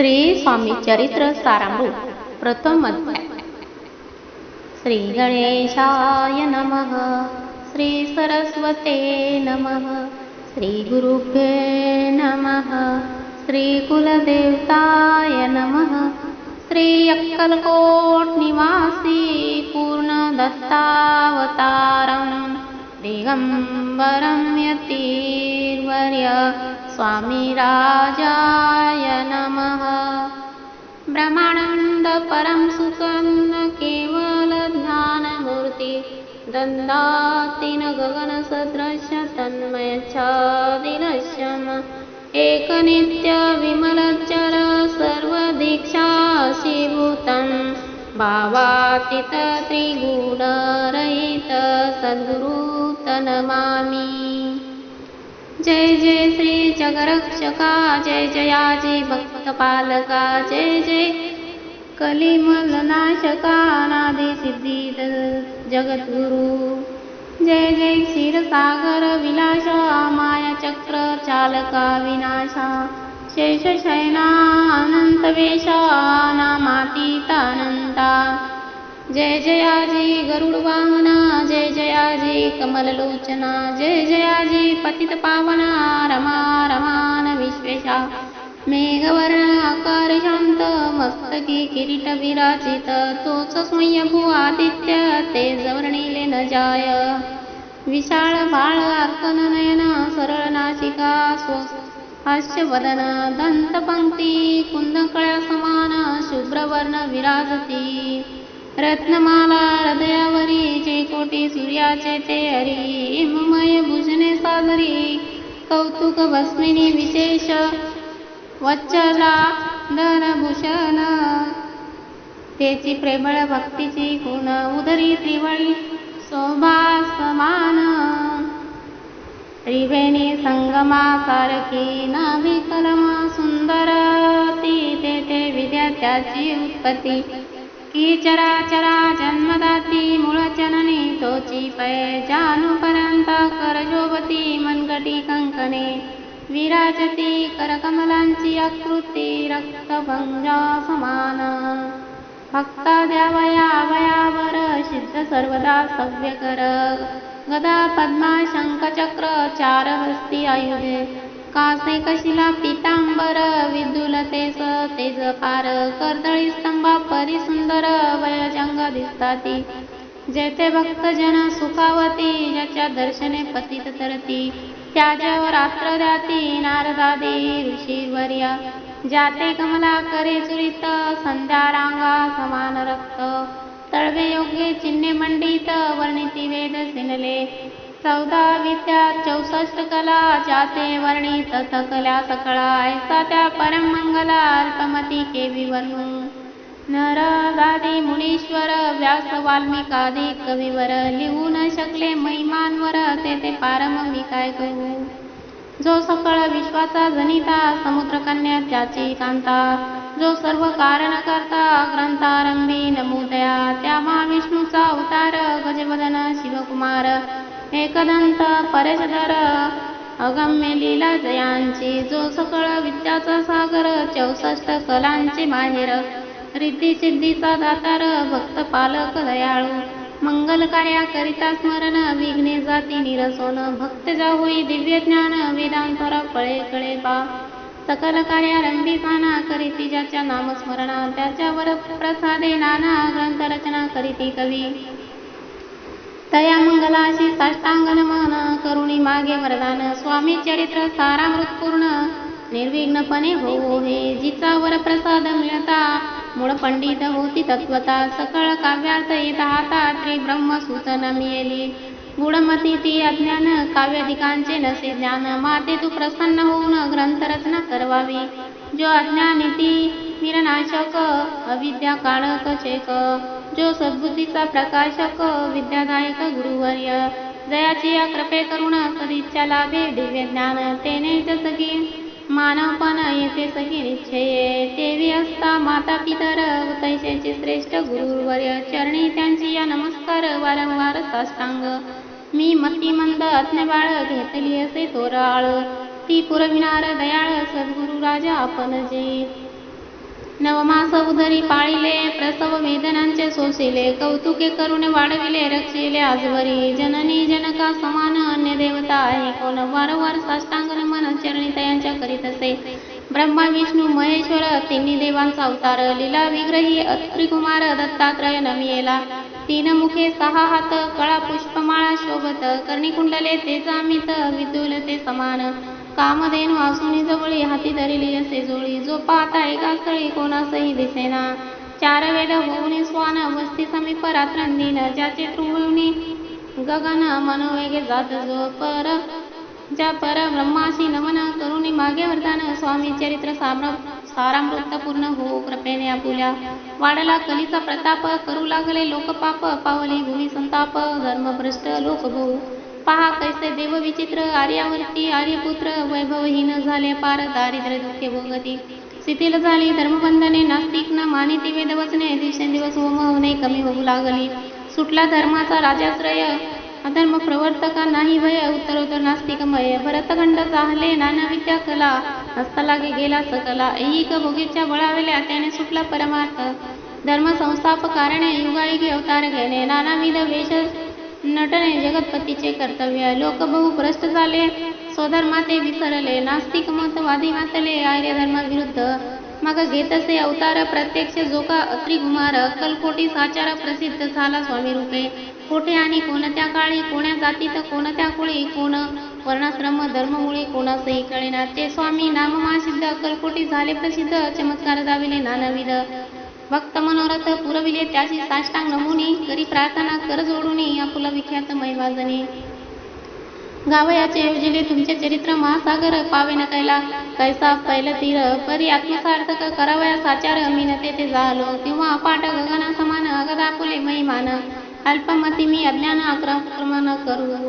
श्री स्वामी चरित्र सारामृत प्रथम अध्याय। श्री गणेशाय नमः श्री सरस्वते नमः श्री गुरुभ्ये नमः श्री कुलदेवताय नमः श्री अक्कलकोट निवासी पूर्णदत्तावतारं दिगम्बरं यतीर्वर्य स्वामी राजाय नमः। ब्रह्मानन्दपरं सुखं न केवलध्यानमूर्ति दन्दाति न गगनसद्रश तन्मयच्छादिनश्यम् एकनित्यविमलचर सर्वदीक्षाशीभूतं भावातितत्रिगुणरयितसदूतनमामि जय जय श्री जगरक्षका जय जयाजी भक्तपालका जय जय कलिमलनाशका नादी सिद्धी जगद्गुरु। जय जय क्षीरसागर विलासा माया चक्र चालका विनाशा। शेषशयना अनंतवेशा नामातीतानंता जय जयाजी गरुडवाहना जय जयाजी कमललोचना जय जयाजी पतित पावना रमा रमान विश्वेशा मेघवर्ण आकार शांत मस्तकी किरीट विराजित तोच स्वयंभू आदित्य ते जवर्णिले न जाय. विशाळ बाळ अर्कन नयन सरळ नाशिका स्व हास्यवदन दंतपंक्ती कुंदकळ्या समान शुभ्रवर्ण विराजती. रत्नमाला हृदयावरी जे कोटी सूर्याचे ते हरी. हिममय भूषणे सादरी कौतुक भस्मिनी विशेष. वच्चला धनभूषण. त्याची प्रेमळ भक्तीची गुण उदरी त्रिवळी शोभा समान. त्रिवेणी संगमा सारखी नाभी कलमा सुंदर. ती तेथे विद्यार्थ्याची उत्पत्ती. की चरा चरा जन्मदाती मूळचननी तोची पै जानुपर्यंत करजोबती मनगटी कंकणे. विराजती करकमलांची आकृती रक्तभंजा समान. भक्त द्यावया वयावर सिद्ध सर्वदा सव्य कर. गदा पद्मा शंखचक्र चार हस्ती आयुधे. कासे कशिला पितांबर विदुलतेस तेज पार कर्दळी स्तंभा परिसुंदर वयजंग दिसताती. जेथे भक्तजन सुखावती ज्याच्या दर्शने पतित तरती. त्याच्यावर रात्र द्याती नारदादी ऋषीवर्या. जाते कमला करे चुरित संध्या रांगा समान रक्त. तळवे योग्य चिन्हे मंडित वर्णिती वेद सिनले. चौदा विद्या चौसष्ट कला जाते वर्णित कला सकळा ऐसा त्या परमंगला अल्पमती केवी वर्णू. नरदादी मुनीश्वर व्यास वाल्मिकादी कविवर लिहू न शकले महिमानवर ते ते पारम मी काय कहू. जो सकळ विश्वाचा जनिता समुद्रकन्या त्याची कांता. जो सर्व कारण करता ग्रंथारंभी नमोदया त्या महाविष्णूचा अवतार गजवदन शिवकुमार. एकदंत परेशधर अगम्य लीला जयांची जो सकळ विद्याचा सागर चौसष्ट कलांचे माहेर. रिद्धी सिद्धीचा दातार भक्त पालक दयाळू. मंगल कार्याकरिता स्मरण विघ्ने जाती निरसोन. भक्त जा होई दिव्य ज्ञान वेदांतर कळे कळे पा. सकल कार्यारंभी साना करीती ज्याच्या नामस्मरणा. त्याच्यावर प्रसादे नाना ग्रंथ रचना करीती कवी. तया मंगलाशी साष्टांग नमन करुणी मागे वरदान स्वामी चरित्र सारामृत पूर्ण निर्विघ्नपणे हो हे जिचा वर प्रसाद मिळता. मूळ पंडित होती तत्वता सकळ काव्यार्थ येत हाता. त्रि ब्रह्मसूतन मिळेली. गुणमती ती अज्ञान काव्याधिकांचे नसे ज्ञान. माते तू प्रसन्न होऊन ग्रंथरचना करवावी. जो अज्ञानिती निरनाशक अविद्या काळक चेक जो सद्बुद्धीचा प्रकाशक विद्यादायक गुरुवर्य. दयाची या कृपे करुण सदिच्छा लाभे दिव्य ज्ञान तेने जसकी मानवपण येते सगी निश्चये. तेवी असता माता पितर तैसेचे श्रेष्ठ गुरुवर्य. चरणी त्यांची या नमस्कार वारंवार साष्टांग. मी मतिमंद अज्ञबाळ घेतली असे तोराळ. ती पुरविणार दयाळ सद्गुरु राजा आपण जे नवमास उदरी पाळिले प्रसव वेदनांचे सोसिले कौतुके करून वाढविले रक्षिले आजवरी. जननी जनका समान अन्य देवता आहे कोण वारंवार साष्टांग नमन चरणी तयांच्या करीत असे. ब्रह्मा विष्णू महेश्वर तिन्ही देवांचा अवतार लीला विग्रही अत्रिकुमार दत्तात्रय नमियेला. तीन मुखे सहा हात कळा पुष्पमाळा शोभत कर्णिकुंडले तेजामित विदुल ते समान. कामधेन वासुनी जवळी हाती धरिली असे जोळी. जो पाहता एका स्थळी कोणासही दिसेना. चार वेद होऊनी स्वान वस्ती समीप रात्रंदीन ज्याचे त्रुळुनी गगन मनोवेगे जात जो पर ज्या पर ब्रह्माशी नमन करुणी मागे वरदान स्वामी चरित्र सारामृत पूर्ण हो कृपेने आपुल्या. वाढला कलीचा प्रताप करू लागले लोकपाप पावली भूमी संताप धर्मभ्रष्ट लोकभू. पहा कैसे देव विचित्र आर्यपुत्र वैभवहीन झाले पार दारिद्र्य दुःखे भोगती. शिथिल झाली धर्मबंधने नास्तिक न मानिती वेदवचने दिवसेंदिवस होम होणे कमी होऊ लागली. सुटला धर्माचा राजाश्रय अधर्म प्रवर्तका नाही भय उत्तरोत्तर नास्तिकमय. भरतखंड चाहले नानाविद्या कला हस्ता लागे गेला सकला. ऐहिक भोगीच्या बळावेल्या त्याने सुटला परमार्थ. धर्म संस्थापकारणे युगायुगी अवतार घेणे नानाविध वेश नटने जगतपतीचे कर्तव्य लोक बहु भ्रष्ट झाले स्वधर्माते विसरले नास्तिक मतवादी वाचले आर्य धर्माविरुद्ध मग घेत असे अवतार प्रत्यक्ष जोका अत्रिकुमार कलकोटी साचार प्रसिद्ध झाला स्वामी रूपे. कोठे आणि कोणत्या काळी कोण्या जातीत कोणत्या कुळी कोण वर्णाश्रम धर्ममुळे कोणासही कळेना. ते स्वामी नाममासिद्ध कलकोटी झाले प्रसिद्ध चमत्कार दाविले नानाविध. भक्त मनोरथ पुरविले त्याची साष्टांग नमुनी करी प्रार्थना कर जोडुनी आपुला विख्यात मैवाजनी. गावयाचे योजिले तुमचे चरित्र महासागर पावे न कैला. कैसा पैल तीर परी आत्मसार्थक करावया साचार मिनते ते झालो तेव्हा अपाट गगना समान अगदा फुले महिमान. अल्पमती मी अज्ञान आक्रमण करू.